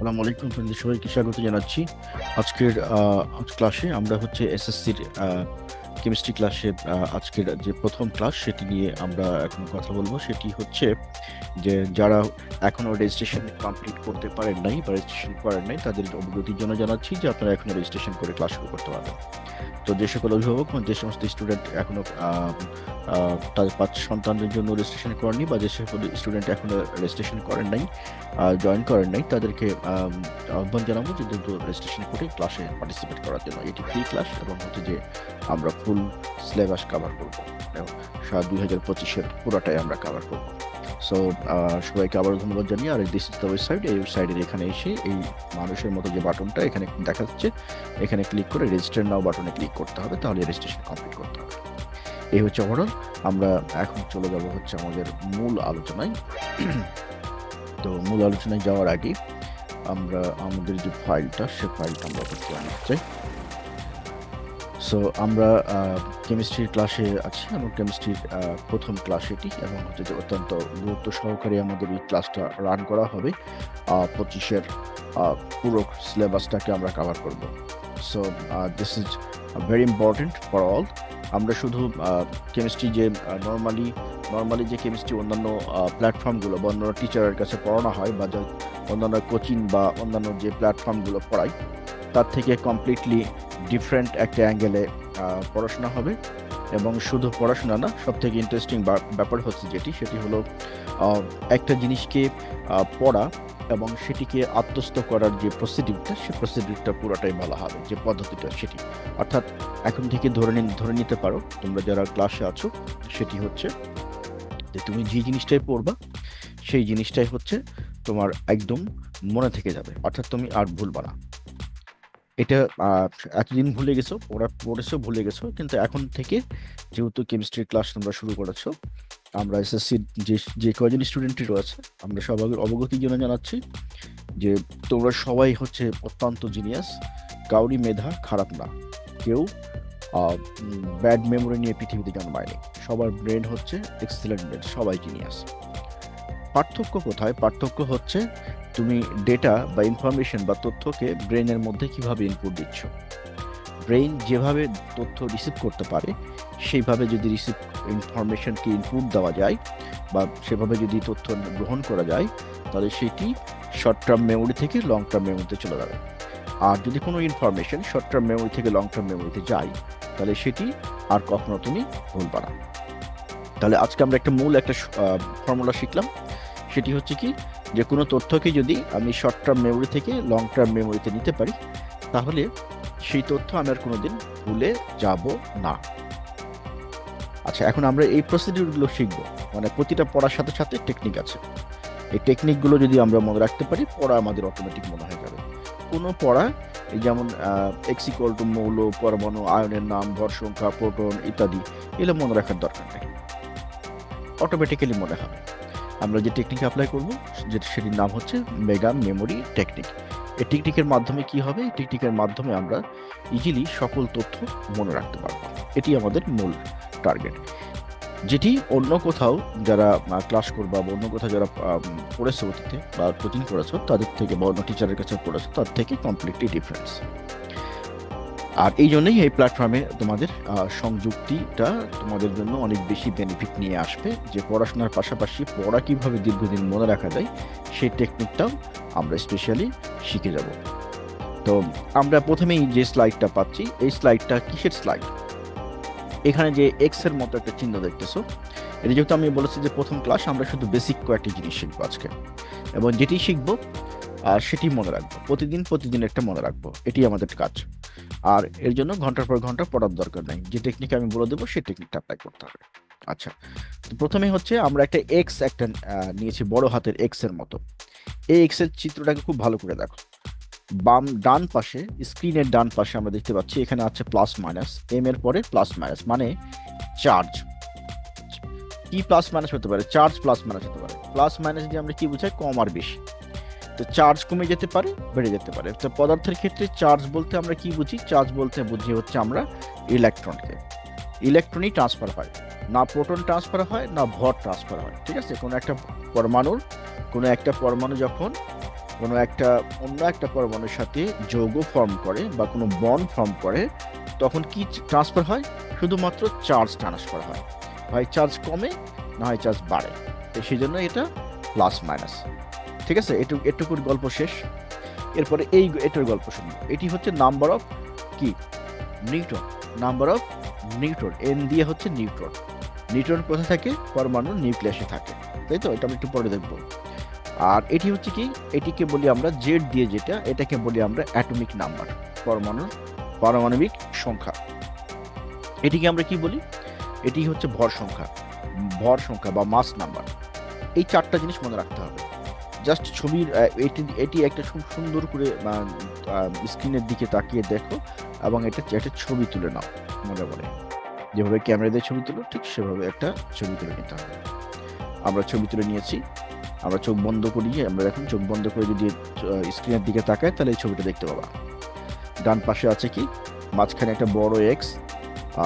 আসসালামু আলাইকুম ফ্রেন্ডদের সবাইকে স্বাগত জানাচ্ছি। আজকের ক্লাসে আমরা হচ্ছে এসএসসির কেমিস্ট্রি ক্লাসে আজকের যে প্রথম ক্লাস সেটি নিয়ে আমরা এখন কথা বলব। সেটি হচ্ছে যে যারা এখনও রেজিস্ট্রেশন কমপ্লিট করতে পারেন নাই বা রেজিস্ট্রেশন করেন নাই তাদের অবগতির জন্য জানাচ্ছি যে আপনারা এখনও রেজিস্ট্রেশন করে ক্লাস শুরু করতে পারবেন। তো যে সকল অভিভাবক যে সমস্ত স্টুডেন্ট এখনও আহ, আহ, তাদের পাঁচ সন্তানদের জন্য রেজিস্ট্রেশন করেননি বা যে সকল স্টুডেন্ট এখনও রেজিস্ট্রেশন করেন নাই জয়েন করেন নাই তাদেরকে আহ্বান জানাব যে দ্রুত রেজিস্ট্রেশন করে ক্লাসে পার্টিসিপেট করার জন্য। এটি ফ্রি ক্লাস এবং হচ্ছে যে আমরা ফুল সিলেবাস কভার করব। দুই হাজার পঁচিশের পুরোটাই আমরা কভার করব। সো সবাইকে আবারও ধন্যবাদ জানিয়ে, আর দিস ইজ দ্য ওয়েবসাইট এই ওয়েবসাইটের এখানে এসে এই মানুষের মতো যে বাটনটা এখানে দেখা যাচ্ছে, এখানে ক্লিক করে রেজিস্টার নাও বাটনে ক্লিক করতে হবে, তাহলে রেজিস্ট্রেশন কমপ্লিট করতে হবে। এই হচ্ছে ওভারঅল আমরা এখন চলে যাব হচ্ছে আমাদের মূল আলোচনায়। তো মূল আলোচনায় যাওয়ার আগে আমরা আমাদের যে ফাইলটা সে ফাইলটা আমরা ওপেন করে নিতে চাই। সো আমরা কেমিস্ট্রির ক্লাসে আছি, এবং কেমিস্ট্রির প্রথম ক্লাস এটি, এবং হচ্ছে যে অত্যন্ত গুরুত্ব সহকারে আমাদের এই ক্লাসটা রান করা হবে। পঁচিশের পুরো সিলেবাসটাকে আমরা কভার করব। So this is very important for all আমরা শুধু কেমিস্ট্রি যে নর্মালি নর্মালি যে কেমিস্ট্রি অন্যান্য প্ল্যাটফর্মগুলো বা অন্যান্য টিচারের কাছে পড়ানো হয় বা অন্যান্য কোচিং বা অন্যান্য যে প্ল্যাটফর্মগুলো পড়াই তার থেকে কমপ্লিটলি ডিফারেন্ট একটা অ্যাঙ্গেলে পড়াশোনা হবে। এবং শুধু পড়াশোনা না সব থেকে ইন্টারেস্টিং ব্যাপার হচ্ছে যেটি, সেটি হলো একটা জিনিসকে পড়া এবং সেটিকে আত্মস্থ করার যে প্রসিডিউরটা সে প্রসিডিউরটা পুরোটাই বলা হবে, যে পদ্ধতিটা সেটি। অর্থাৎ এখন থেকে ধরে ধরে নিতে পারো, তোমরা যারা ক্লাসে আছো, সেটি হচ্ছে যে তুমি যে জিনিসটাই পড়বা, সেই জিনিসটাই হচ্ছে তোমার একদম মনে থেকে যাবে। অর্থাৎ তুমি আর ভুলবা না। এটা এতদিন ভুলে গেছো ওরা পড়েছো, ভুলে গেছো, কিন্তু এখন থেকে যেহেতু কেমিস্ট্রি ক্লাস তোমরা শুরু করেছ, আমরা এসএসসি যে যে কয়জন স্টুডেন্টই রয়েছে, আমরা সবাই অবগতির জন্য জানাচ্ছি যে তোমরা সবাই হচ্ছে অত্যন্ত জিনিয়াস কাউরি মেধা খারাপ না। কেউ ব্যাড মেমোরি নিয়ে পৃথিবীতে জন্মায়নি। সবার ব্রেন হচ্ছে এক্সেলেন্ট ব্রেন সবাই জিনিয়াস পার্থক্য কোথায়? পার্থক্য হচ্ছে তুমি ডেটা বা ইনফরমেশন বা তথ্যকে ব্রেনের মধ্যে কীভাবে ইনপুট দিচ্ছ? ব্রেন যেভাবে তথ্য রিসিভ করতে পারে, সেইভাবে যদি রিসিভ ইনফরমেশনকে ইনপুট দেওয়া যায় বা সেভাবে যদি তথ্য গ্রহণ করা যায়, তাহলে সেটি শর্ট টার্ম মেমোরি থেকে লং টার্ম মেমোরিতে চলে যাবে। আর যদি কোনো ইনফরমেশন শর্ট টার্ম মেমোরি থেকে লং টার্ম মেমোরিতে যায়, তাহলে সেটি আর কখনো তুমি ভুলবা না। তাহলে আজকে আমরা একটা মূল একটা ফর্মুলা শিখলাম। সেটি হচ্ছে কি যে কোনো তথ্যকে যদি আমি শর্ট টার্ম মেমোরি থেকে লং টার্ম মেমোরিতে নিতে পারি, তাহলে সেই তথ্য আমি আর কোনোদিন ভুলে যাব না। আচ্ছা এখন আমরা এই প্রসিডিউরগুলো শিখব। মানে প্রতিটা পড়ার সাথে সাথে টেকনিক আছে। এই টেকনিকগুলো যদি আমরা মনে রাখতে পারি, পড়া আমাদের অটোমেটিক মনে হয়ে যাবে। কোনো পড়া, এই যেমন এক্স ইকুয়াল টু মৌল, পরমাণু, আয়নের নাম, ভর সংখ্যা প্রোটন ইত্যাদি, এগুলো মনে রাখার দরকার নেই। অটোমেটিক্যালি মনে হবে। আমরা যে টেকনিক অ্যাপ্লাই করব যেটা সেটির নাম হচ্ছে মেগা মেমোরি টেকনিক এই টেকনিকের মাধ্যমে কি হবে? এই টেকনিকের মাধ্যমে আমরা ইজিলি সকল তথ্য মনে রাখতে পারব। এটি আমাদের মূল টার্গেট যেটি অন্য কোথাও যারা ক্লাস করবা বা অন্য কোথাও যারা পড়েছে অতীতে বা কোচিং করেছ, তাদের থেকে বা অন্য টিচারের কাছে পড়েছো, তার থেকে কমপ্লিটলি ডিফারেন্স আর এই জন্যই এই প্ল্যাটফর্মে তোমাদের সংযুক্তিটা তোমাদের জন্য অনেক বেশি বেনিফিট নিয়ে আসবে। যে পড়াশোনার পাশাপাশি পড়া কীভাবে দীর্ঘদিন মনে রাখা যায়, সেই টেকনিকটাও আমরা স্পেশালি শিখে যাব। তো আমরা প্রথমেই যে স্লাইডটা পাচ্ছি, এই স্লাইডটা কিসের স্লাইড এখানে যে এক্সের মতো একটা চিহ্ন দেখতেছো, এটা যেহেতু আমি বলেছি যে প্রথম ক্লাস আমরা শুধু বেসিক কয়েকটি জিনিস শিখব আজকে। এবং যেটি শিখব আর সেটি মনে রাখব। প্রতিদিন প্রতিদিন একটা মনে রাখব। এটি আমাদের কাজ। আর এর জন্য ঘণ্টার পর ঘণ্টা পড়ার দরকার নেই। যে টেকনিক আমি বলে দেবো, সেই টেকনিকটা অ্যাপ্লাই করতে হবে। আচ্ছা তো প্রথমে হচ্ছে আমরা একটা এক্স একটা নিয়েছি বড় হাতের এক্সের মতো। এই এক্সের চিত্রটাকে খুব ভালো করে দেখো। বাম, ডান পাশে, স্ক্রিনের ডান পাশে আমরা দেখতে পাচ্ছি, এখানে আছে প্লাস মাইনাস এম এর পরে প্লাস মাইনাস মানে চার্জ কি প্লাস মাইনাস হতে পারে? চার্জ প্লাস মাইনাস হতে পারে। প্লাস মাইনাস দিয়ে আমরা কি বুঝাই? কম আর বেশি। তো চার্জ কমে যেতে পারে, বেড়ে যেতে পারে। তো পদার্থের ক্ষেত্রে চার্জ বলতে আমরা কি বুঝি? চার্জ বলতে বুঝি হচ্ছে আমরা ইলেকট্রনকে ইলেকট্রনই ট্রান্সফার হয়। না প্রোটন ট্রান্সফার হয়, না ভর ট্রান্সফার হয়, ঠিক আছে? কোনো একটা পরমাণুর, কোনো একটা পরমাণু যখন কোনো একটা, অন্য একটা পরমাণুর সাথে যৌগ ফর্ম করে বা কোনো বন্ড ফর্ম করে, তখন কি ট্রান্সফার হয়? শুধুমাত্র চার্জ ট্রান্সফার হয়। হয় চার্জ কমে, না হয় চার্জ বাড়ে। তো সেই জন্য এটা প্লাস মাইনাস ঠিক আছে? এটু, এটুকুর গল্প শেষ। এরপরে এই এটার গল্প শুনব। এটি হচ্ছে নাম্বার অফ কি? Newton number of newton N দিয়ে হচ্ছে নিউট্রন। নিউট্রন কোথায় থাকে? পরমাণু নিউক্লিয়াসে থাকে। তাই তো? এটা আমরা একটু পরে দেখব। আর এটি হচ্ছে কি? এটিকে বলি আমরা জেড দিয়ে যেটা, এটাকে বলি আমরা অ্যাটমিক নাম্বার পরমাণুর পারমাণবিক সংখ্যা। এটিকে আমরা কি বলি? এটি হচ্ছে ভর সংখ্যা। ভর সংখ্যা বা মাস নাম্বার এই চারটা জিনিস মনে রাখতে হবে। জাস্ট ছবির এটি এটি একটা খুব সুন্দর করে স্ক্রিনের দিকে তাকিয়ে দেখো এবং এটা একটা ছবি তুলে নাও মনে মনে যেভাবে ক্যামেরা দিয়ে ছবি তুলো, ঠিক সেভাবে একটা ছবি তুলে নিতে হবে। আমরা ছবি তুলে নিয়েছি। আমরা চোখ বন্ধ করি আমরা এখন চোখ বন্ধ করে যদি স্ক্রিনের দিকে তাকাই তাহলে এই ছবিটা দেখতে পাবা। ডান পাশে আছে কি? মাঝখানে একটা বড় এক্স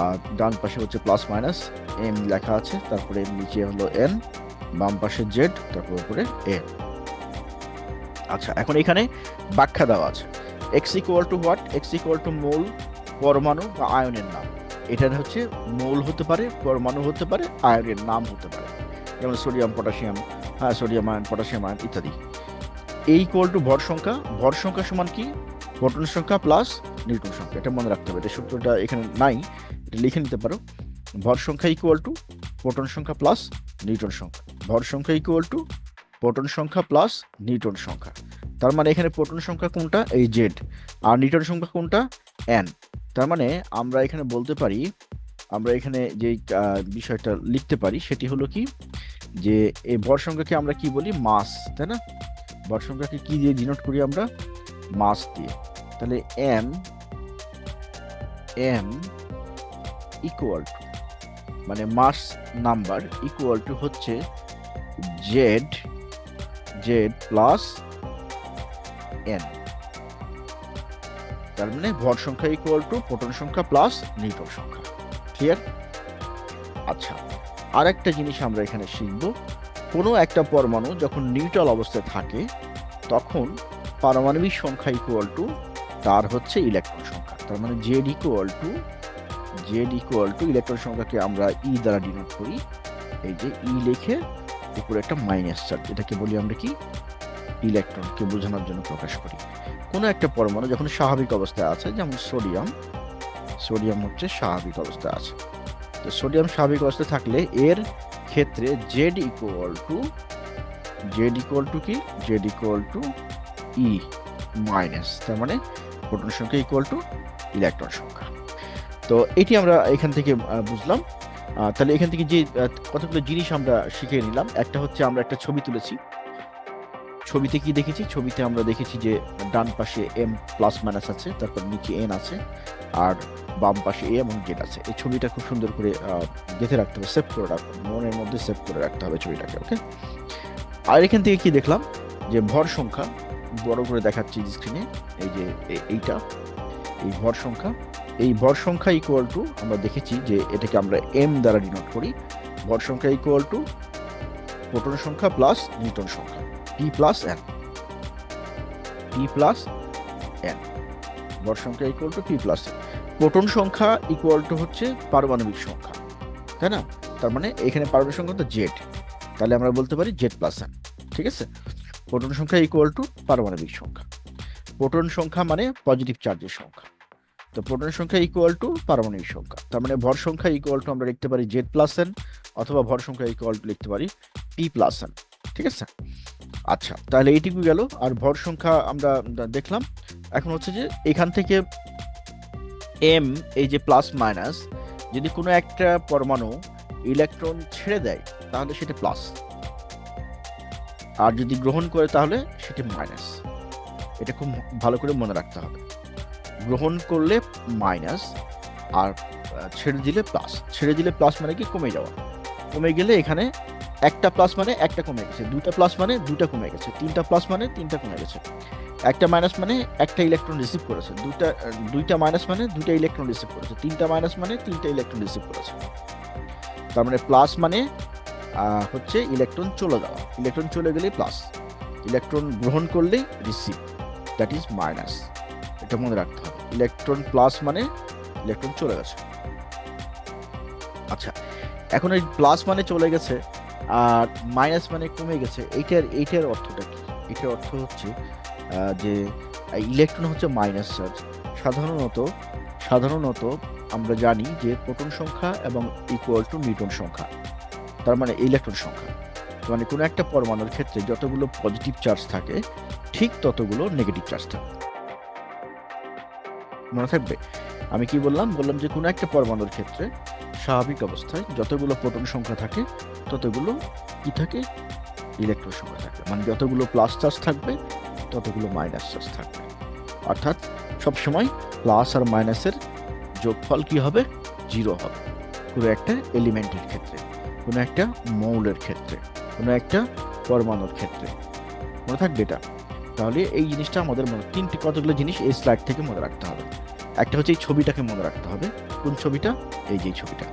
আর ডান পাশে হচ্ছে প্লাস মাইনাস এম লেখা আছে, তারপরে নিচে হলো এন বাম পাশে জেড তারপর উপরে এ আচ্ছা এখন এখানে ব্যাখ্যা দেওয়া আছে। X equal to what X equal to মৌল পরমাণু বা আয়নের নাম। এটার হচ্ছে মৌল হতে পারে, পরমাণু হতে পারে, আয়নের নাম হতে পারে। যেমন সোডিয়াম পটাশিয়াম হ্যাঁ সোডিয়াম আয়ন পটাশিয়াম আয়ন ইত্যাদি। এই ইকুয়াল টু ভর সংখ্যা ভর সংখ্যা সমান কি? প্রোটন সংখ্যা প্লাস নিউটন সংখ্যা। এটা মনে রাখতে হবে, এটা সূত্রটা এখানে নাই, এটা লিখে নিতে পারো। ভর সংখ্যা ইকুয়াল টু প্রোটন সংখ্যা প্লাস নিউটন সংখ্যা। ভর সংখ্যা ইকুয়াল টু প্রোটন সংখ্যা প্লাস নিউটন সংখ্যা। তার মানে এখানে প্রোটন সংখ্যা কোনটা? এই জেড আর নিউটন সংখ্যা কোনটা? এন তার মানে আমরা এখানে বলতে পারি, আমরা এখানে যে বিষয়টা লিখতে পারি সেটি হলো কি? যে এই ভর সংখ্যাকে আমরা কি বলি? মাস তাই না? ভর সংখ্যাকে কি দিয়ে ডিনোট করি আমরা? মাস দিয়ে। তাহলে এম এম ইকুয়াল টু মানে মাস নাম্বার ইকুয়াল টু হচ্ছে জেড জেড প্লাস এন তার মানে ভর সংখ্যা ইকুয়াল টু প্রোটন সংখ্যা প্লাস নিউটন সংখ্যা। ক্লিয়ার আচ্ছা আর একটা জিনিস আমরা এখানে শিখব। কোনো একটা পরমাণু যখন নিউট্রাল অবস্থায় থাকে, তখন পারমাণবিক সংখ্যা ইকুয়াল টু তার হচ্ছে ইলেকট্রন সংখ্যা। তার মানে Z equal to Z equal to electron সংখ্যাকে আমরা ই দ্বারা ডিনোট করি। এই যে ই লিখে উপরে একটা মাইনাস চার্জ এটাকে বলি আমরা কি? ইলেকট্রনকে বোঝানোর জন্য প্রকাশ করি। কোনো একটা পরমাণু যখন স্বাভাবিক অবস্থায় আছে, যেমন সোডিয়াম সোডিয়াম হচ্ছে স্বাভাবিক অবস্থায় আছে। তো সোডিয়াম স্বাভাবিক অবস্থায় থাকলে এর ক্ষেত্রে Z equal to Z equal to কি? Z equal to E minus তার মানে প্রোটন সংখ্যা ইকুয়াল টু ইলেকট্রন সংখ্যা। তো এটি আমরা এখান থেকে বুঝলাম। তাহলে এখান থেকে যে কতগুলো জিনিস আমরা শিখে নিলাম, একটা হচ্ছে আমরা একটা ছবি তুলেছি। ছবিতে কি দেখেছি? ছবিতে আমরা দেখেছি যে, ডান পাশে এম প্লাস মাইনাস আছে, তারপর নিচে এন আছে, আর বাম পাশে এ এবং জেড আছে। এই ছবিটা খুব সুন্দর করে গেঁথে রাখতে হবে, সেভ করে রাখতে হবে, মনের মধ্যে সেভ করে রাখতে হবে ছবিটাকে ওকে আর এখান থেকে কি দেখলাম? যে, ভর সংখ্যা, বড় করে দেখাচ্ছি স্ক্রিনে এই যে এইটা, এই ভর সংখ্যা এই ভর সংখ্যা ইকুয়াল টু আমরা দেখেছি যে এটাকে আমরা এম দ্বারা ডিনোট করি। ভর সংখ্যা ইকুয়াল টু প্রোটন সংখ্যা প্লাস নিউটন সংখ্যা। P plus N P plus N ভর সংখ্যা equal to P plus N proton সংখ্যা ইকুয়াল টু হচ্ছে পারমাণবিক সংখ্যা, তাই না? তার মানে এখানে পারমাণবিক সংখ্যা তো জেড তাহলে আমরা বলতে পারি জেড প্লাস এন ঠিক আছে? প্রোটন সংখ্যা ইকুয়াল টু পারমাণবিক সংখ্যা। প্রোটন সংখ্যা মানে পজিটিভ চার্জের সংখ্যা। তো প্রোটন সংখ্যা ইকুয়াল টু পারমাণবিক সংখ্যা। তার মানে ভর সংখ্যা ইকুয়াল টু আমরা লিখতে পারি জেড প্লাস এন অথবা ভর সংখ্যা ইকুয়াল টু লিখতে পারি পি প্লাস এন ঠিক আছে? আচ্ছা তাহলে এইটুকু গেল। আর ভর সংখ্যা আমরা দেখলাম। এখন হচ্ছে যে এখান থেকে এম এই যে প্লাস মাইনাস যদি কোনো একটা পরমাণু ইলেকট্রন ছেড়ে দেয়, তাহলে সেটা প্লাস আর যদি গ্রহণ করে, তাহলে সেটা মাইনাস এটা খুব ভালো করে মনে রাখতে হবে। গ্রহণ করলে মাইনাস আর ছেড়ে দিলে প্লাস। ছেড়ে দিলে প্লাস মানে কি? কমে যাওয়া। কমে গেলে এখানে একটা প্লাস মানে একটা কমে গেছে। দুটা প্লাস মানে দুটা কমে গেছে। তিনটা প্লাস মানে তিনটা কমে গেছে। একটা মাইনাস মানে একটা ইলেকট্রন রিসিভ করেছে। দুটা দুইটা মাইনাস মানে দুইটা ইলেকট্রন রিসিভ করেছে। তিনটা মাইনাস মানে তিনটা ইলেকট্রন রিসিভ করেছে। তার মানে প্লাস মানে হচ্ছে ইলেকট্রন চলে যাওয়া। ইলেকট্রন চলে গেলে প্লাস। ইলেকট্রন গ্রহণ করলেই রিসিভ। That is minus. এটা মনে রাখতে হবে। ইলেকট্রন প্লাস মানে ইলেকট্রন চলে গেছে। আচ্ছা এখন এই প্লাস মানে চলে গেছে আর মাইনাস মানে কমে গেছে। এইটার এইটার অর্থটা কি? এটার অর্থ হচ্ছে যে ইলেকট্রন হচ্ছে মাইনাস চার্জ সাধারণত সাধারণত আমরা জানি যে প্রোটন সংখ্যা এবং ইকুয়াল টু নিউটন সংখ্যা, তার মানে ইলেকট্রন সংখ্যা। মানে কোনো একটা পরমাণুর ক্ষেত্রে যতগুলো পজিটিভ চার্জ থাকে, ঠিক ততগুলো নেগেটিভ চার্জ থাকে। মনে থাকবে। আমি কি বললাম? বললাম যে কোনো একটা পরমাণুর ক্ষেত্রে স্বাভাবিক অবস্থায় যতগুলো প্রোটন সংখ্যা থাকে, ততগুলো কি থাকে? ইলেকট্রন সংখ্যা থাকে। মানে যতগুলো প্লাস চার্জ থাকবে, ততগুলো মাইনাস চার্জ থাকবে। অর্থাৎ সবসময় প্লাস আর মাইনাসের যোগফল কি হবে? জিরো হবে। কোনো একটা এলিমেন্টের ক্ষেত্রে, কোনো একটা মৌলের ক্ষেত্রে, কোনো একটা পরমাণুর ক্ষেত্রে। মনে থাকবে এটা? তাহলে এই জিনিসটা আমাদের মনে, তিনটি কতগুলো জিনিস এই স্লাইড থেকে মনে রাখতে হবে। একটা হচ্ছে এই ছবিটাকে মনে রাখতে হবে। কোন ছবিটা? এই যে ছবিটা।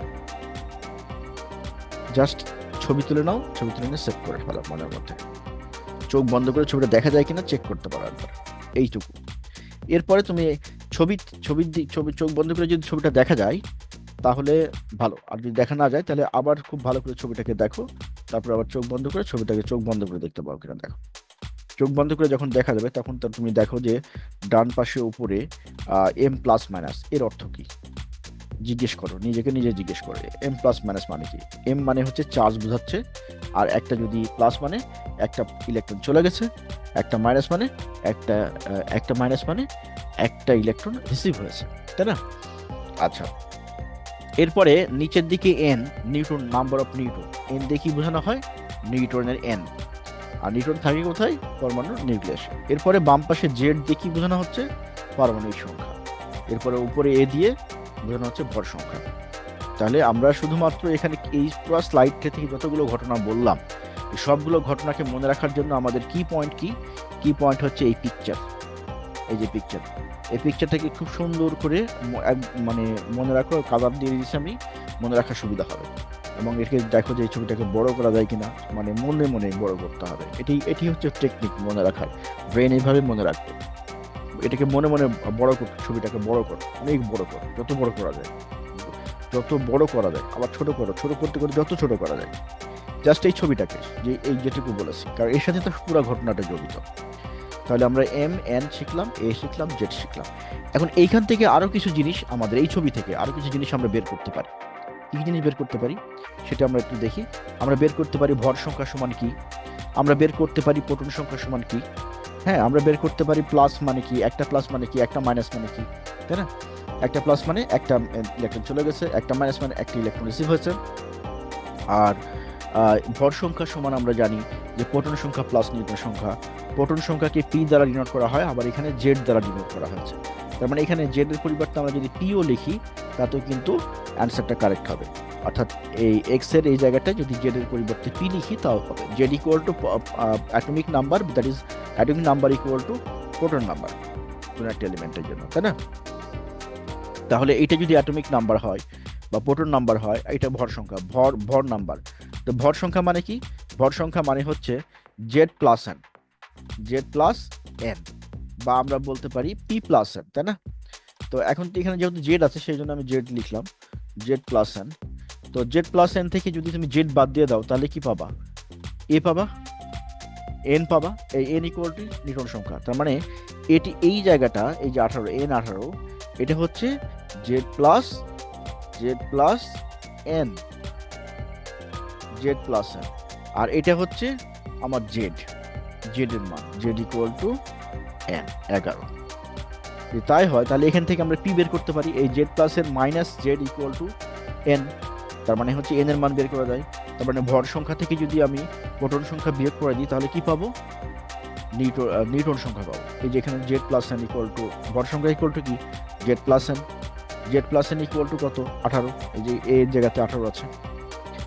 জাস্ট ছবি তুলে নাও, ছবি তুলে নিয়ে সেভ করে ফেলো মনের মধ্যে। চোখ বন্ধ করে ছবিটা দেখা যায় কিনা চেক করতে পারো একবার। এইটুকু। এরপরে তুমি ছবি ছবির ছবি, চোখ বন্ধ করে যদি ছবিটা দেখা যায়, তাহলে ভালো। আর যদি দেখা না যায়, তাহলে আবার খুব ভালো করে ছবিটাকে দেখো। তারপর আবার চোখ বন্ধ করে ছবিটাকে চোখ বন্ধ করে দেখতে পাও কিনা দেখো। চোখ বন্ধ করে যখন দেখা যাবে, তখন তো তুমি দেখো যে ডান পাশে উপরে এম প্লাস মাইনাস এর অর্থ কি? জিজ্ঞেস করো, নিজেকে নিজে জিজ্ঞেস করো এম প্লাস মাইনাস মানে কি? এম মানে হচ্ছে চার্জ বোঝাচ্ছে, আর একটা যদি প্লাস মানে একটা ইলেকট্রন চলে গেছে, একটা মাইনাস মানে একটা একটা মাইনাস মানে একটা ইলেকট্রন রিসিভ হয়েছে, তাই না? আচ্ছা এরপরে নিচের দিকে N newton number of newton N দিয়ে কি বোঝানো হয়? নিউটনের এন আর নিউটন থাকে কোথায়? পরমাণুর নিউক্লিয়াসে। এরপরে বাম পাশে জেড দিয়ে কি বোঝানো হচ্ছে? পারমাণবিক সংখ্যা। এরপরে উপরে এ দিয়ে বোঝানো হচ্ছে ভর সংখ্যা। তাহলে আমরা শুধুমাত্র এখানে এই পুরো স্লাইডটা থেকে যতগুলো ঘটনা বললাম, সবগুলো ঘটনাকে মনে রাখার জন্য আমাদের কি পয়েন্ট কি? কি পয়েন্ট হচ্ছে এই পিকচার এই যে পিকচার এই পিকচারটাকে খুব সুন্দর করে মানে মনে রাখো কালার দিয়ে দিয়েছি আমি, মনে রাখার সুবিধা হবে। এবং এটাকে দেখো যে এই ছবিটাকে বড় করা যায় কিনা মানে মনে মনে বড় করতে হবে। এটি এটি হচ্ছে টেকনিক মনে রাখার ব্রেন এইভাবে মনে রাখবে এটাকে মনে মনে বড় কর ছবিটাকে বড় কর, অনেক বড় কর, যত বড় করা যায়। যত বড় করা যায়, আবার ছোট করো, ছোট করতে করতে যত ছোট করা যায়। জাস্ট এই ছবিটাকে, যে এই যেটুকু বলেছি, কারণ এর সাথে তো পুরো ঘটনাটা জড়িত। তাহলে আমরা এম এন শিখলাম এ শিখলাম জেড শিখলাম। এখন এইখান থেকে আরও কিছু জিনিস আমাদের এই ছবি থেকে, আরও কিছু জিনিস আমরা বের করতে পারি। কি জিনিস বের করতে পারি? সেটা আমরা একটু দেখি। আমরা বের করতে পারি ভর সংখ্যা সমান কি? আমরা বের করতে পারি প্রোটন সংখ্যা সমান কি? হ্যাঁ আমরা বের করতে পারি প্লাস মানে কি? একটা প্লাস মানে কি? একটা মাইনাস মানে কি? তাই না? একটা প্লাস মানে একটা ইলেকট্রন চলে গেছে, একটা মাইনাস মানে একটা ইলেকট্রন রিসিভ হয়েছে। আর ভর সংখ্যা সমান আমরা জানি যে প্রোটন সংখ্যা প্লাস নিউটন সংখ্যা। প্রোটন সংখ্যাকে পি দ্বারা ডিনোট করা হয়, আবার এখানে জেড দ্বারা ডিনোট করা হয়েছে। তার মানে এখানে জেডের পরিবর্তে আমরা যদি পিও লিখি তাতেও কিন্তু অ্যান্সারটা কারেক্ট হবে। অর্থাৎ এই এক্সের এই জায়গাটায় যদি জেড এর পরিবর্তে পি লিখি, তাও হবে। Z equal to atomic number that is atomic number equal to proton number কোনো একটা এলিমেন্টের জন্য, তাই না? তাহলে এটা যদি অ্যাটমিক নাম্বার হয় বা প্রোটন নাম্বার হয় এটা ভর সংখ্যা, ভর ভর নাম্বার তো ভর সংখ্যা মানে কি? ভর সংখ্যা মানে হচ্ছে Z plus N Z plus N বা আমরা বলতে পারি পি প্লাস এন তাই না? তো এখন এখানে যেহেতু জেড আছে, সেই জন্য আমি জেড লিখলাম। জেড প্লাস এন তো জেড প্লাস এন থেকে যদি তুমি জেড বাদ দিয়ে দাও, তাহলে কি পাবা? এ পাবা এন পাবা, এই এন ইকুয়াল টু নিউটন সংখ্যা। তার মানে এটি এই জায়গাটা, এই যে আঠারো এন আঠারো, এটা হচ্ছে Z plus Z plus N Z plus N আর এটা হচ্ছে আমার জেড জেড এর মান জেড ইকুয়াল টু এন এগারো। যদি তাই হয়, তাহলে এখান থেকে আমরা পি বের করতে পারি। এই জেড প্লাস এর minus Z equal to N তার মানে হচ্ছে এন এর মান বের করা যায়। তার মানে ভর সংখ্যা থেকে যদি আমি প্রোটন সংখ্যা বিয়োগ করে দিই, তাহলে কি পাবো? নিউটন নিউটন সংখ্যা পাবো। এই যে এখানে Z plus N equal to ভর সংখ্যা ইকুয়াল টু কি? Z plus N Z plus N equal to কত? আঠারো। এই যে এর জায়গাতে আঠারো আছে।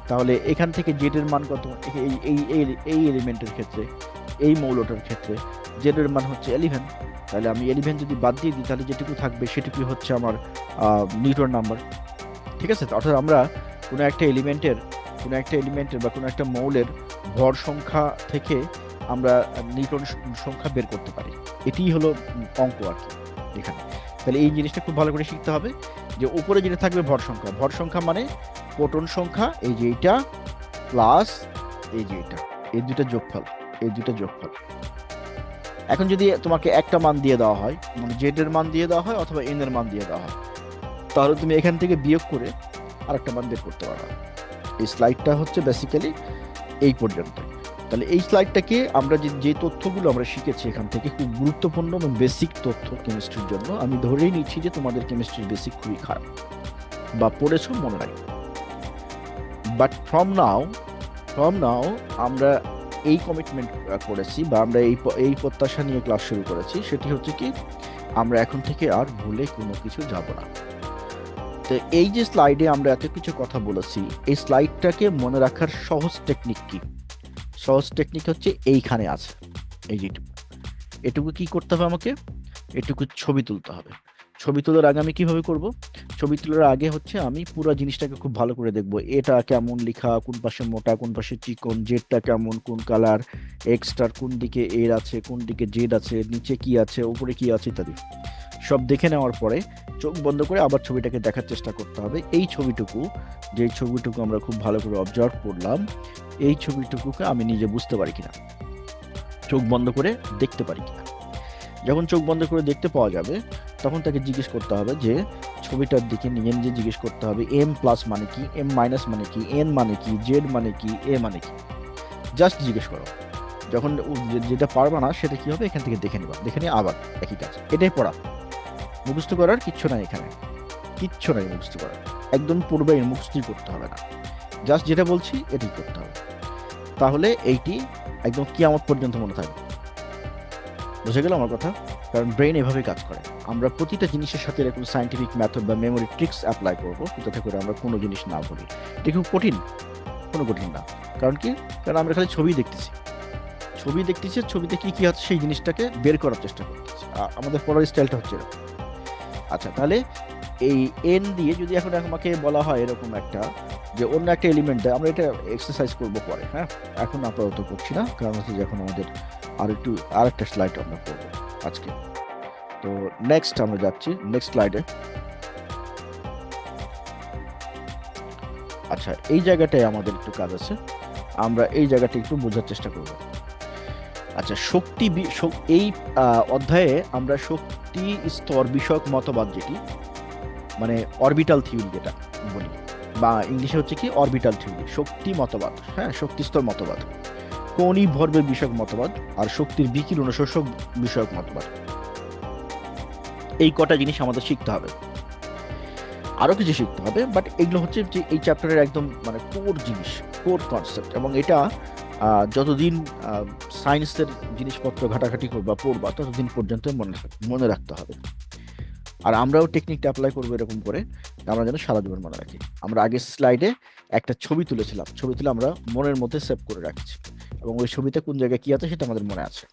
তাহলে এখান থেকে জেড এর মান কত? এই এই এই এলিমেন্টের ক্ষেত্রে। এই মৌলটার ক্ষেত্রে জেড এর মান হচ্ছে এলিভেন তাহলে আমি এলিভেন যদি বাদ দিয়ে দিই, তাহলে যেটুকু থাকবে সেটুকু হচ্ছে আমার নিউটন নাম্বার ঠিক আছে? অর্থাৎ আমরা কোনো একটা এলিমেন্টের কোনো একটা এলিমেন্টের বা কোনো একটা মৌলের ভর সংখ্যা থেকে আমরা নিউটন সংখ্যা বের করতে পারি। এটিই হলো অঙ্ক আর কি এখানে। তাহলে এই জিনিসটা খুব ভালো করে শিখতে হবে যে উপরে যেটা থাকবে ভর সংখ্যা। ভর সংখ্যা মানে প্রোটন সংখ্যা, এই যে এইটা প্লাস এই যে এটা এই দুটা যোগফল। এই দুইটা যোগফল এখন যদি তোমাকে একটা মান দিয়ে দেওয়া হয় মানে জেড এর মান দিয়ে দেওয়া হয় অথবা এন এর মান দিয়ে দেওয়া হয়, তাহলে তুমি এখান থেকে বিয়োগ করে আরেকটা মান বের করতে পারো। এই স্লাইডটা হচ্ছে বেসিক্যালি এই পর্যন্ত। তাহলে এই স্লাইডটাকে আমরা যে যে তথ্যগুলো আমরা শিখেছি এখান থেকে, খুব গুরুত্বপূর্ণ এবং বেসিক তথ্য কেমিস্ট্রির জন্য, আমি ধরেই নিচ্ছি যে তোমাদের কেমিস্ট্রির বেসিক খুবই খারাপ বা পড়েছো মনে নাই। But from now from now আমরা এই কমিটমেন্ট করেছি বা আমরা এই এই প্রত্যাশা নিয়ে ক্লাস শুরু করেছি, সেটি হচ্ছে কি, আমরা এখন থেকে আর ভুলে কোনো কিছু যাব না। তো এই যে স্লাইডে আমরা এত কিছু কথা বলেছি, এই স্লাইডটাকে মনে রাখার সহজ টেকনিক কি? সহজ টেকনিক হচ্ছে এইখানে আছে, এই যেটুকু এটুকু কি করতে হবে আমাকে? এটুকু ছবি তুলতে হবে। ছবি তোলার আগে আমি কীভাবে করব? ছবি তোলার আগে হচ্ছে আমি পুরো জিনিসটাকে খুব ভালো করে দেখব। এটা কেমন লেখা, কোন পাশে মোটা, কোন পাশে চিকন, জেডটা কেমন, কোন কালার, এক্সটার, কোন দিকে এর আছে, কোন দিকে জেড আছে, নিচে কি আছে, উপরে কি আছে ইত্যাদি। সব দেখে নেওয়ার পরে চোখ বন্ধ করে আবার ছবিটাকে দেখার চেষ্টা করতে হবে। এই ছবিটুকু, যে ছবিটুকু আমরা খুব ভালো করে অবজার্ভ করলাম, এই ছবিটুকুকে আমি নিজে বুঝতে পারি কিনা? চোখ বন্ধ করে দেখতে পারি কিনা? যখন চোখ বন্ধ করে দেখতে পাওয়া যাবে, তখন তাকে জিজ্ঞেস করতে হবে যে, ছবিটার দিকে নিজে নিজে জিজ্ঞেস করতে হবে এম প্লাস মানে কি এম মাইনাস মানে কি এন মানে কি জেড মানে কি এ মানে কি? জাস্ট জিজ্ঞেস করো। যখন যেটা পারবা না, সেটা কি হবে? এখান থেকে দেখে নিবা। দেখে নিয়ে আবার একই কাজ। এটাই পড়া। মুখস্থ করার কিচ্ছু নাই এখানে। কিচ্ছু নাই মুখস্থ করার। একদম পূর্বে মুখস্থই করতে হবে না। জাস্ট যেটা বলছি, এটাই করতে হবে। তাহলে এইটি একদম কিয়ামত পর্যন্ত মনে থাকবে। বুঝে গেল আমার কথা। কারণ ব্রেন এভাবে কাজ করে। আমরা প্রতিটা জিনিসের সাথে এরকম সাইন্টিফিক মেথড বা মেমোরি ট্রিক্স অ্যাপ্লাই করব, যাতে করে আমরা কোনো জিনিস না বলি এটা খুব কঠিন। কোনো কঠিন না। কারণ কি? কারণ আমরা খালি ছবি দেখতেছি। ছবি দেখতেছি, ছবিতে কী কী আছে সেই জিনিসটাকে বের করার চেষ্টা করতেছি। আমাদের পড়ার স্টাইলটা হচ্ছে আচ্ছা তাহলে এই এন দিয়ে যদি এখন আমাকে বলা হয় এরকম একটা যে অন্য একটা এলিমেন্ট আমরা এটা এক্সারসাইজ করব পরে হ্যাঁ? এখন আপাতত করছি না, কারণ হচ্ছে যে এখন আমাদের আর একটু, আর একটা স্লাইড আমরা করব আজকে। তো নেক্সট আমরা যাচ্ছি নেক্সট স্লাইডে আচ্ছা এই জায়গাটায় আমাদের একটু কাজ আছে, আমরা এই জায়গাটা একটু বোঝার চেষ্টা করব। আচ্ছা শক্তি এই অধ্যায়ে আমরা শক্তি স্তর বিষয়ক মতবাদ যেটি মানে অরবিটাল থিওরি যেটা বলি। বা ইংলিশে হচ্ছে কি অরবিটাল থিওরি শক্তি মতবাদ। হ্যাঁ শক্তিস্তর মতবাদ। কৌণিক ভর্বের বিষয়ক মতবাদ আর শক্তির বিকিরণ শোষক বিষয়ক মতবাদ। এই কটা জিনিস আমাদের শিখতে হবে। আরও কিছু শিখতে হবে বাট এগুলো হচ্ছে যে এই চ্যাপ্টারের একদম মানে কোর জিনিস কোর কনসেপ্ট এবং এটা যতদিন সায়েন্সের জিনিসপত্র ঘাটাঘাটি করবা, পড়বা, ততদিন পর্যন্ত মনে মনে রাখতে হবে। আর আমরাও টেকনিকটা অ্যাপ্লাই করব এরকম করে, আমরা যেন সারা জীবন মনে রাখি। আমরা আগের স্লাইডে একটা ছবি তুলেছিলাম ছবি তুলে আমরা মনের মধ্যে সেভ করে রাখছি। এবং ওই ছবিতে কোন জায়গায় কী আছে সেটা আমাদের মনে আছে।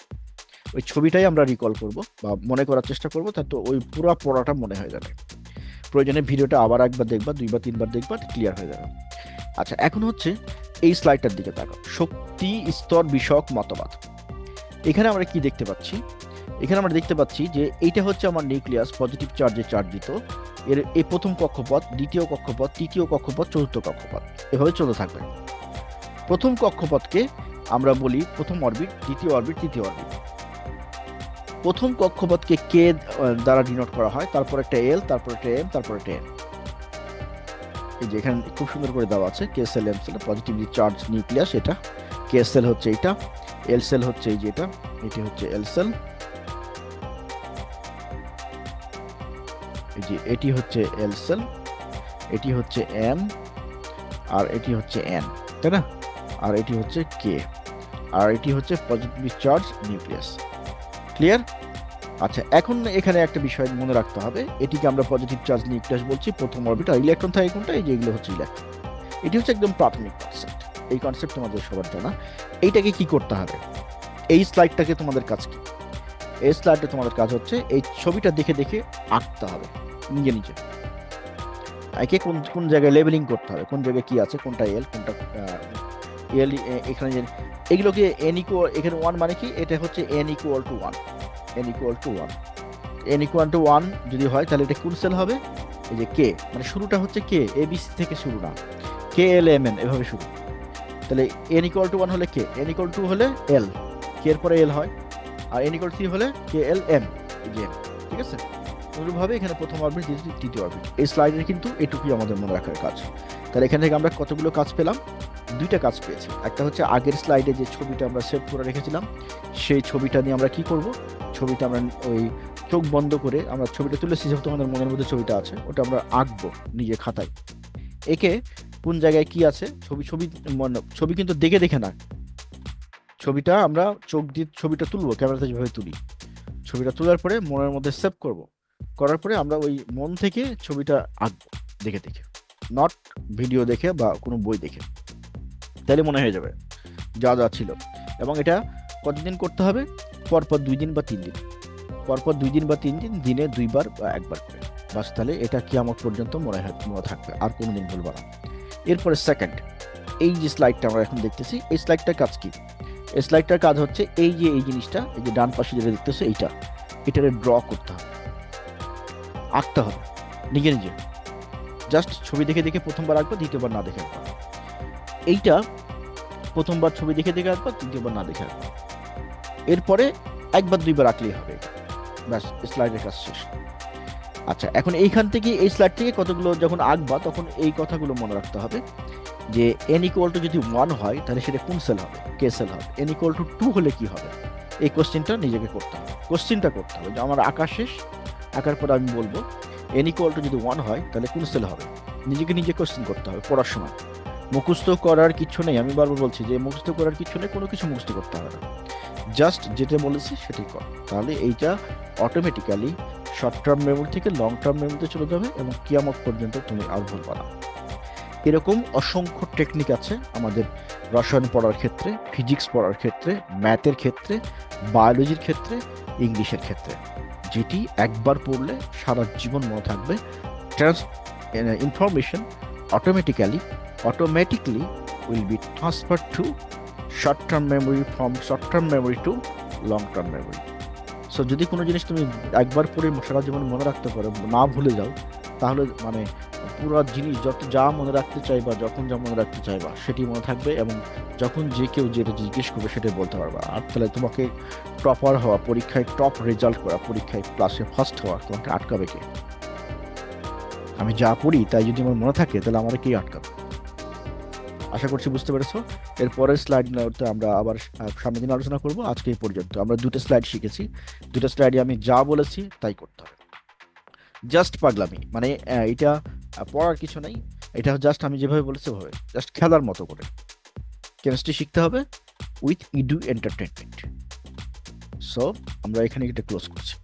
ওই ছবিটাই আমরা রিকল করব বা মনে করার চেষ্টা করব তাতে ওই পুরো পড়াটা মনে হয়ে যাবে। প্রয়োজনে ভিডিওটা আবার একবার দেখবা, দুইবার, তিনবার দেখবা ক্লিয়ার হয়ে যাবে। আচ্ছা এখন হচ্ছে এই স্লাইডটার দিকে তাকাও। শক্তি, স্তর, বিষয়ক, মতবাদ। এখানে আমরা কি দেখতে পাচ্ছি? এখানে আমরা দেখতে পাচ্ছি যে এইটা হচ্ছে আমার নিউক্লিয়াস পজিটিভ চার্জে চার্জিত এর এই প্রথম কক্ষপথ, দ্বিতীয় কক্ষপথ, তৃতীয় কক্ষপথ, চতুর্থ কক্ষপথ। এভাবে চলতে থাকবে। প্রথম কক্ষপথকে আমরা বলি প্রথম অরবিট, দ্বিতীয় অরবিট, তৃতীয় অরবিট। প্রথম কক্ষপথকে কে দ্বারা ডিনোট করা হয়, তারপর একটা এল তারপর একটা এম তারপর একটা এম এই যে এখানে খুব সুন্দর করে দেওয়া আছে K shell M shell positively charge nucleus এটা। কে সেল হচ্ছে এটা এল সেল হচ্ছে এই যে এটা, এটি হচ্ছে এল সেল যে এটি হচ্ছে এল এটি হচ্ছে এম আর এটি হচ্ছে এন তাই না? আর এটি হচ্ছে কে আর এটি হচ্ছে পজিটিভলি চার্জ নিউক্লিয়াস ক্লিয়ার আচ্ছা এখন এখানে একটা বিষয় মনে রাখতে হবে, এটিকে আমরা পজিটিভ চার্জ নিউক্লিয়াস বলছি, প্রথম অরবিট আর ইলেকট্রন থাকে কোনটা? এই যে এগুলো হচ্ছে ইলেকট্রন এটি হচ্ছে একদম প্রাথমিক কনসেপ্ট এই কনসেপ্ট তোমাদের সবার জানা, এইটাকে কি করতে হবে? এই স্লাইডটাকে তোমাদের কাজ কি? এই স্লাইডে তোমাদের কাজ হচ্ছে, এই ছবিটা দেখে দেখে আঁকতে হবে। নিজে নিজে। একে কোন কোন জায়গায় লেবেলিং করতে হবে, কোন জায়গায় কি আছে, কোনটা এল কোনটা এল এখানে এগুলোকে এন ইকুয়াল এখানে ওয়ান মানে কি? এটা হচ্ছে N equal to one N equal to one N equal to one যদি হয়, তাহলে এটা কোন সেল হবে? এই যে কে মানে শুরুটা হচ্ছে কে এবিসি থেকে শুরু না। কে এল এম এন এভাবে শুরু। তাহলে এন ইকুয়াল টু ওয়ান হলে কে এন ইকুয়াল টু হলে এল কে এর পরে এল হয়, আর এন ইকুয়াল থ্রি হলে কে এল এম যে ঠিক আছে? অনুরূপভাবে এখানে প্রথম অরবিট দ্বিতীয় তৃতীয় অরবিট এই স্লাইডের কিন্তু এটুকুই আমাদের মনে রাখার কাজ। তাহলে এখান থেকে আমরা কতগুলো কাজ পেলাম? দুইটা কাজ পেয়েছি। একটা হচ্ছে আগের স্লাইডে যে ছবিটা আমরা সেভ করে রেখেছিলাম, সেই ছবিটা নিয়ে আমরা কি করব? ছবিটা আমরা ওই চোখ বন্ধ করে আমরা ছবিটা তুলেছি যেহেতু আমাদের মনের মধ্যে ছবিটা আছে, ওটা আমরা আঁকবো নিজে খাতায়। একে কোন জায়গায় কি আছে? ছবি ছবি মনে- ছবি কিন্তু দেখে দেখে না। ছবিটা আমরা চোখ দিয়ে ছবিটা তুলবো, ক্যামেরাতে যেভাবে তুলি। ছবিটা তোলার পরে মনের মধ্যে সেভ করব। করার পরে আমরা ওই মন থেকে ছবিটা আঁকবো, দেখে দেখে। নট ভিডিও দেখে বা কোনো বই দেখে। তাহলে মনে হয়ে যাবে যা যা ছিল। এবং এটা কতদিন করতে হবে? পরপর দুই দিন বা তিন দিন। পরপর দুই দিন বা তিন দিন, দিনে দুইবার বা একবার করে। বাস তাহলে এটা কি আমার পর্যন্ত মনে হয়, মনে থাকবে। আর কোনো দিন ভুলব না। এরপরে সেকেন্ড এই যে স্লাইডটা আমরা এখন দেখতেছি, এই স্লাইডটার কাজ কি? এই স্লাইডটার কাজ হচ্ছে এই যে, এই জিনিসটা, এই যে ডান পাশে যেটা দেখতেছো, এইটা। এটাকে ড্র করতে হবে। আঁকতে হবে নিজে নিজে জাস্ট ছবি দেখে দেখে প্রথমবার আঁকবো, দ্বিতীয়বার না দেখে আঁকবো। এইটা প্রথমবার ছবি দেখে দেখে আঁকবো দ্বিতীয়বার না দেখে আঁকবো। এরপরে একবার দুইবার আঁকলেই হবে। ব্যাস স্লাইডের কাজ শেষ। আচ্ছা এখন এইখান থেকে এই স্লাইড থেকে কতগুলো যখন আঁকবা, তখন এই কথাগুলো মনে রাখতে হবে যে এন ইকুয়াল টু যদি ওয়ান হয়, তাহলে সেটা কোন সেল হবে? কে সেল হবে? এন ইকুয়াল টু টু হলে কি হবে? এই কোশ্চেনটা নিজেকে করতে হবে। কোশ্চেনটা করতে হবে যে আমার আঁকা শেষ আঁকার পর আমি বলব এন ইকুয়াল টু যদি ওয়ান হয়, তাহলে কোন সেল হবে? নিজেকে নিজে কোশ্চেন করতে হবে পড়ার সময়। মুখস্থ করার কিছু নেই, আমি বারবার বলছি যে মুখস্থ করার কিছু নেই, কোনো কিছু মুখস্থ করতে হবে না। জাস্ট যেটা বলেছি সেটাই কর। তাহলে এইটা অটোমেটিক্যালি শর্ট টার্ম মেমোরি থেকে লং টার্ম মেমোরিতে চলে যাবে এবং কিয়ামত পর্যন্ত তুমি আর ভুলবা না। এরকম অসংখ্য টেকনিক আছে আমাদের রসায়ন পড়ার ক্ষেত্রে ফিজিক্স পড়ার ক্ষেত্রে ম্যাথের ক্ষেত্রে বায়োলজির ক্ষেত্রে ইংলিশের ক্ষেত্রে। যেটি একবার পড়লে সারা জীবন মনে থাকবে। Trans information automatically automatically will be transfer to short term memory from short term memory to long term memory so যদি কোনো জিনিস তুমি একবার পড়ে সারা জীবন মনে রাখতে পারো, না ভুলে যাও তাহলে মানে পুরো জিনিস যত যা মনে রাখতে চাইবা, যখন যা মনে রাখতে চাইবা, সেটি মনে থাকবে এবং যখন যে কেউ যেটা জিজ্ঞেস করবে সেটাই বলতে পারবা। আর তাহলে তোমাকে টপার হওয়া, পরীক্ষায় টপ রেজাল্ট করা, পরীক্ষায় ক্লাসে ফার্স্ট হওয়া তোমাকে আটকাবে কে? আমি যা পড়ি তাই যদি আমার মনে থাকে তাহলে আমার কে আটকাবে? আশা করছি বুঝতে পেরেছ। এর পরের স্লাইড আমরা আবার সামনের দিন আলোচনা করব। আজকে এই পর্যন্ত। আমরা দুটো স্লাইড শিখেছি। দুটো স্লাইডে আমি যা বলেছি তাই করতে হবে। জাস্ট পাগলামি। মানে এটা পড়ার কিছু নেই, এটা জাস্ট আমি যেভাবে বলেছি ওভাবে। জাস্ট খেলার মতো করে। কেমিস্ট্রি শিখতে হবে উইথ ইডু এন্টারটেনমেন্ট সো আমরা এখানে এটা ক্লোজ করছি।